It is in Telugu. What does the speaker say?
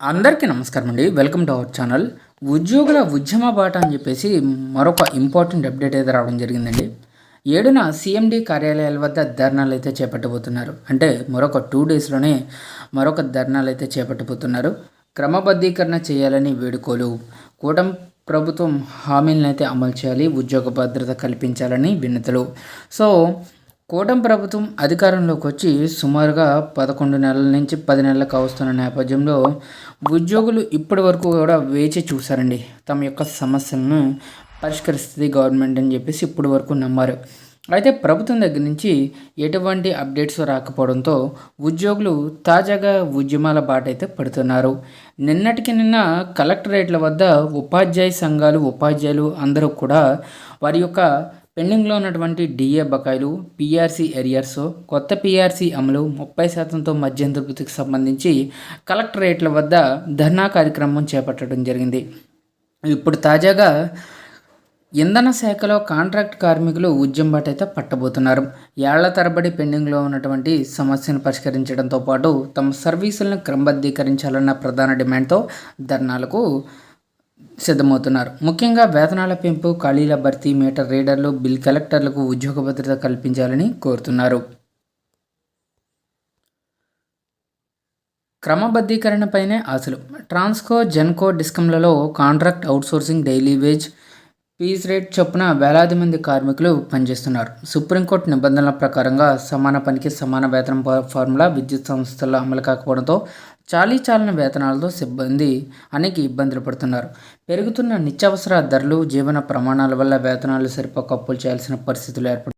అందరికీ నమస్కారం అండి. Welcome to our channel. ఉద్యోగుల ఉద్యమ బాట అని చెప్పేసి మరొక ఇంపార్టెంట్ అప్డేట్ అయితే రావడం జరిగిందండి. ఏడున సీఎండీ కార్యాలయాల వద్ద ధర్నాలు అయితే చేపట్టబోతున్నారు. అంటే మరొక టూ డేస్లోనే మరొక ధర్నాలు అయితే చేపట్టబోతున్నారు. క్రమబద్ధీకరణ చేయాలని వేడుకోలు. కూటమి ప్రభుత్వం హామీలను అయితే అమలు చేయాలి. ఉద్యోగ భద్రత కల్పించాలని వినతులు సో కూటమి ప్రభుత్వం అధికారంలోకి వచ్చి సుమారుగా పదకొండు నెలల నుంచి పది నెలలకు వస్తున్న నేపథ్యంలో ఉద్యోగులు ఇప్పటి వరకు కూడా వేచి చూశారండి. తమ యొక్క సమస్యలను పరిష్కరిస్తుంది గవర్నమెంట్ అని చెప్పేసి ఇప్పటి వరకు నమ్మారు. అయితే ప్రభుత్వం దగ్గర నుంచి ఎటువంటి అప్డేట్స్ రాకపోవడంతో ఉద్యోగులు తాజాగా ఉద్యమాల బాట అయితే పడుతున్నారు. నిన్నటికి నిన్న కలెక్టరేట్ల వద్ద ఉపాధ్యాయ సంఘాలు ఉపాధ్యాయులు అందరూ కూడా వారి యొక్క పెండింగ్లో ఉన్నటువంటి డిఏ బకాయిలు పీఆర్సీ ఎరియర్స్ కొత్త పీఆర్సీ అమలు ముప్పై శాతంతో మద్యం తృప్తికి సంబంధించి కలెక్టరేట్ల వద్ద ధర్నా కార్యక్రమం చేపట్టడం జరిగింది. ఇప్పుడు తాజాగా ఇంధన శాఖలో కాంట్రాక్ట్ కార్మికులు ఉద్యమం బాటైతే అయితే పట్టబోతున్నారు. ఏళ్ళ తరబడి పెండింగ్లో ఉన్నటువంటి సమస్యను పరిష్కరించడంతో పాటు తమ సర్వీసులను క్రమబద్ధీకరించాలన్న ప్రధాన డిమాండ్తో ధర్నాలకు సిద్ధమవుతున్నారు. ముఖ్యంగా వేతనాల పెంపు ఖాళీల భర్తీ మీటర్ రీడర్లు బిల్ కలెక్టర్లకు ఉద్యోగ భద్రత కల్పించాలని కోరుతున్నారు. క్రమబద్ధీకరణపైనే ఆశలు. Transco Genco డిస్కంలలో contract outsourcing daily wage piece rate చొప్పున వేలాది మంది కార్మికులు పనిచేస్తున్నారు. సుప్రీంకోర్టు నిబంధనల ప్రకారంగా సమాన పనికి సమాన వేతనం ఫార్ములా విద్యుత్ సంస్థల్లో అమలు కాకపోవడంతో చాలీ చాలిన వేతనాలతో సిబ్బంది అనేక ఇబ్బందులు పడుతున్నారు. పెరుగుతున్న నిత్యావసర ధరలు జీవన ప్రమాణాల వల్ల వేతనాలు సరిపోక అప్పులు చేయాల్సిన పరిస్థితులు ఏర్పడు